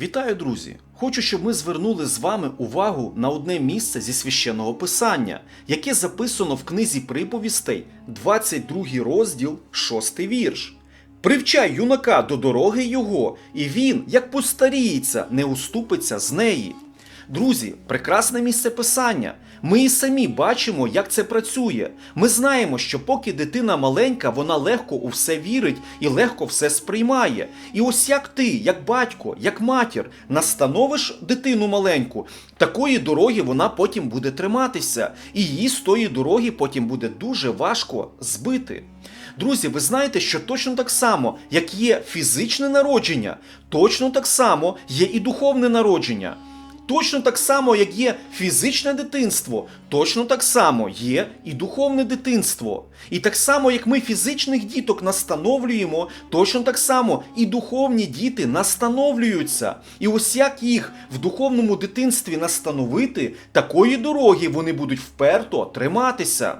Вітаю, друзі! Хочу, щоб ми звернули з вами увагу на одне місце зі священного писання, яке записано в книзі приповістей, 22 розділ, 6 вірш. Привчай юнака до дороги його, і він, як постаріється, не уступиться з неї. Друзі, прекрасне місце писання. Ми і самі бачимо, як це працює. Ми знаємо, що поки дитина маленька, вона легко у все вірить і легко все сприймає. І ось як ти, як батько, як матір, настановиш дитину маленьку, такої дороги вона потім буде триматися, і її з тої дороги потім буде дуже важко збити. Друзі, ви знаєте, що точно так само, як є фізичне народження, точно так само є і духовне народження. Точно так само, як є фізичне дитинство, точно так само є і духовне дитинство. І так само, як ми фізичних діток настановлюємо, точно так само і духовні діти настановлюються. І ось як їх в духовному дитинстві настановити, такої дороги вони будуть вперто триматися.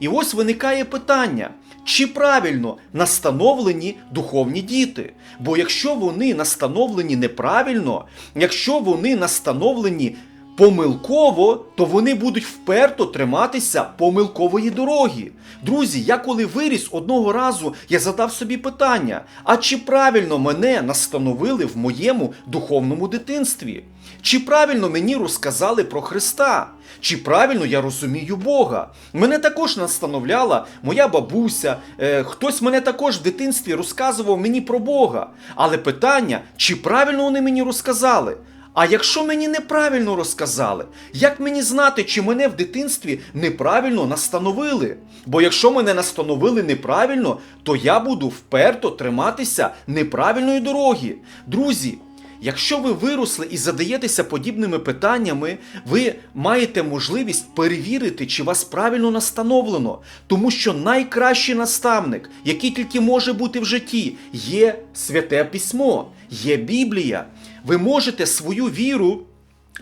І ось виникає питання. Чи правильно настановлені духовні діти? Бо якщо вони настановлені неправильно, якщо вони настановлені помилково, то вони будуть вперто триматися помилкової дороги. Друзі, я коли виріс одного разу, я задав собі питання: а чи правильно мене настановили в моєму духовному дитинстві? Чи правильно мені розказали про Христа? Чи правильно я розумію Бога? Мене також настановляла моя бабуся, е, хтось мене також в дитинстві розказував мені про Бога. Але питання, чи правильно вони мені розказали? А якщо мені неправильно розказали, як мені знати, чи мене в дитинстві неправильно настановили? Бо якщо мене настановили неправильно, то я буду вперто триматися неправильної дороги. Друзі, Якщо ви виросли і задаєтеся подібними питаннями, ви маєте можливість перевірити, чи вас правильно настановлено, тому що найкращий наставник, який тільки може бути в житті, є святе письмо, є Біблія. Ви можете свою віру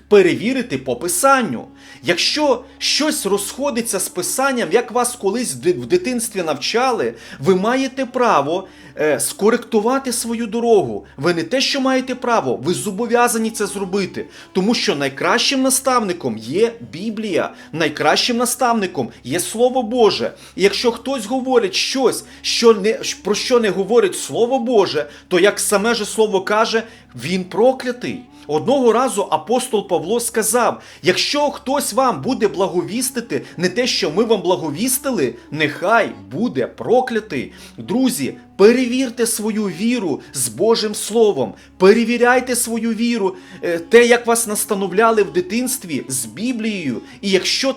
перевірити по писанню. Якщо щось розходиться з писанням, як вас колись в дитинстві навчали, ви маєте право е, скоректувати свою дорогу. Ви не те, що маєте право, ви зобов'язані це зробити. Тому що найкращим наставником є Біблія, найкращим наставником є Слово Боже. І якщо хтось говорить щось, що не, про що не говорить Слово Боже, то як саме же Слово каже, він проклятий. Одного разу апостол Павло сказав: якщо хтось вам буде благовістити не те, що ми вам благовістили, нехай буде проклятий. Друзі, перевірте свою віру з Божим Словом, перевіряйте свою віру, е, те, як вас настановляли в дитинстві з Біблією. І якщо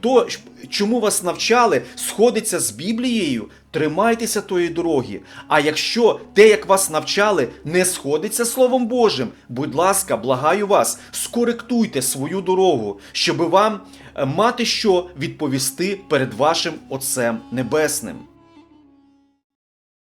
то, чому вас навчали, сходиться з Біблією, тримайтеся тої дороги. А якщо те, як вас навчали, не сходиться Словом Божим, будь ласка, благаю вас, скоректуйте свою дорогу, щоб вам е, мати що відповісти перед вашим Отцем Небесним.